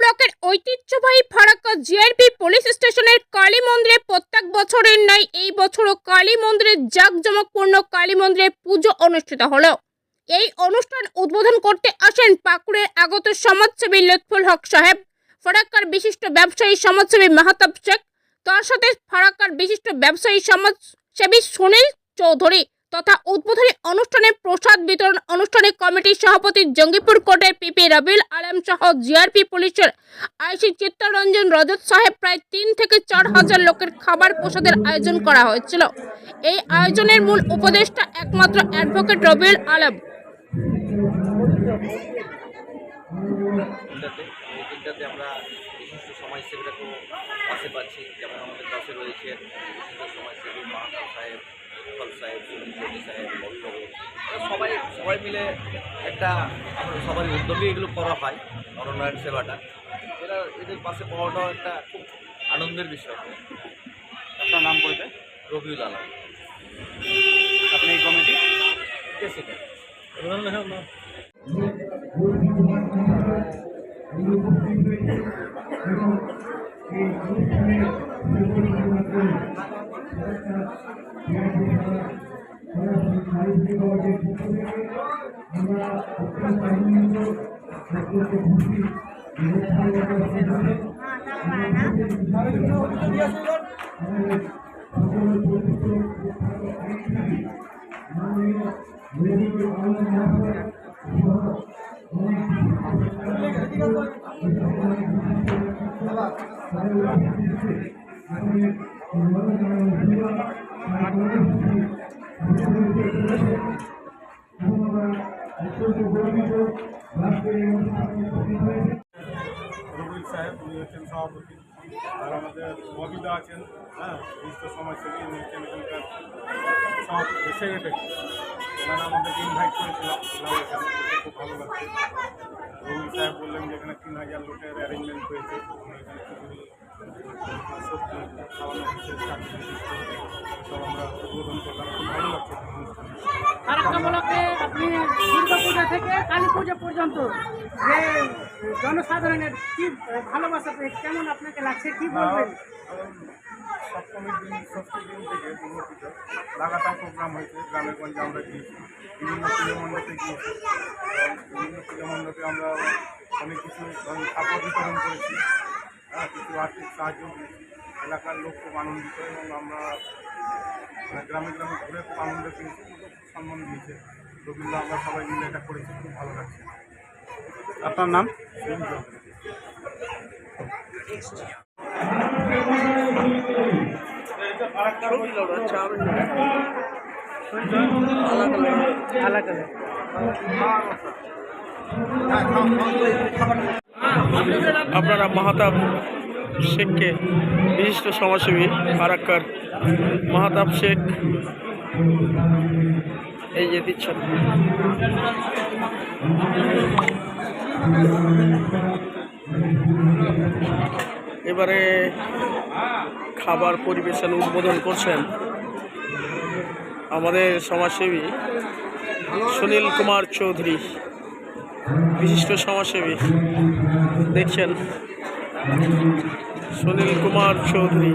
ব্লকের ঐতিহ্যবাহী Farakka GRP police স্টেশনের কালী মন্দিরে প্রত্যেক বছরের ন্যায় এই বছরও কালী মন্দিরে জাঁকজমকপূর্ণ কালী মন্দিরে পুজো অনুষ্ঠিত হলো। এই অনুষ্ঠান উদ্বোধন করতে আসেন পাকুড়ের আগত সমাজসেবী লুৎফুল হক সাহেব, ফারাক্কার বিশিষ্ট ব্যবসায়ী সমাজসেবী মাহাতাব শেখ, তার সাথে ফারাক্কার বিশিষ্ট ব্যবসায়ী সমাজসেবী সুনীল চৌধুরী তথা উদ্বোধনী অনুষ্ঠানে প্রসাদ বিতরণ অনুষ্ঠানে কমিটির সভাপতি জঙ্গিপুর কোর্টের পিপি রবিল আলম সহ জিআরপি পুলিশের আইসি চিত্তরঞ্জন রজত সাহেব প্রায় তিন থেকে চার হাজার লোকের খাবার প্রসাদের আয়োজন করা হয়েছিল। এই আয়োজনের মূল উপদেষ্টা একমাত্র অ্যাডভোকেট রবিউল আলম। দিনটাতে আমরা বিশিষ্ট সমাজসেবীরাকেও পাশে পাচ্ছি। যেমন আমাদের পাশে রয়েছেন বিশিষ্ট সমাজসেবী মাহাতাব সাহেব ফল সাহেব সুনীল সাহেব ববিবাবু সবাই সবাই মিলে একটা সবাই উদ্যোগে এগুলো করা হয় মনোনয়ন সেবাটা। এরা এদের পাশে পাওয়াটাও একটা খুব আনন্দের বিষয়। আপনার নাম বলতে? রবিউল আলম। আপনি এই কমিটি? প্রেসিডেন্ট অনুপস্থিত হয়েছে এবং এই অনুষ্ঠানের পরিচালনা করে আমরা অত্যন্ত আনন্দিত অত্যন্ত খুশি আমাদের সকল পরিচিত রবিল সাহেব, উনি হচ্ছেন সভাপতি। আর আমাদের ববিদা আছেন হ্যাঁ বিশিষ্ট সমাজসেবী উনি হচ্ছেন এখানকার সভাপতি সেক্রেটারি ওনারা আমাদেরকে ইনভাইট করেছিলাম খুব ভালো লাগছে। রবিল সাহেব বললেন যে এখানে তিন হাজার লোকের অ্যারেঞ্জমেন্ট হয়েছে। সবজি খাওয়ানো হচ্ছে সব আমরা উদ্বোধন করলাম। খুব ভালো লাগছে ফারাক্কা ব্লকে আপনি দুর্গা পূজা থেকে কালী পূজা পর্যন্ত যে জনসাধারণের কি ভালোবাসা কেমন আপনাকে লাগছে কি বলবেন? সপ্তমীর দিন ষষ্ঠীর দিন থেকে দুর্গা পুজো লাগাতার প্রোগ্রাম হয়েছে গ্রামে গঞ্জে আমরা গিয়েছি বিভিন্ন পুজো মণ্ডপে গিয়েছি। মণ্ডপে আমরা অনেক কিছু খাবার বিতরণ করেছি। হ্যাঁ কিছু আর্থিক সাহায্য দিয়েছি এলাকার লোক খুব আনন্দিত এবং আমরা মানে গ্রামে গ্রামে ঘুরে খুব আনন্দ পেয়েছি। খুব সম্মান দিয়েছে রবীন্দ্র আমরা সবাই মিলে এটা করেছি। খুব ভালো লাগছে। আপনার নাম? সুনীল চৌধুরী। আপনারা মাহাতাব শেখকে বিশিষ্ট সমাজসেবী ফারাক্কার মাহাতাব শেখ, এই যে দিচ্ছেন। এবারে খাবার পরিবেশন উদ্বোধন করছেন আমাদের সমাজসেবী সুনীল কুমার চৌধুরী। বিশিষ্ট সমাজসেবী দেখছেন সুনীল কুমার চৌধুরী।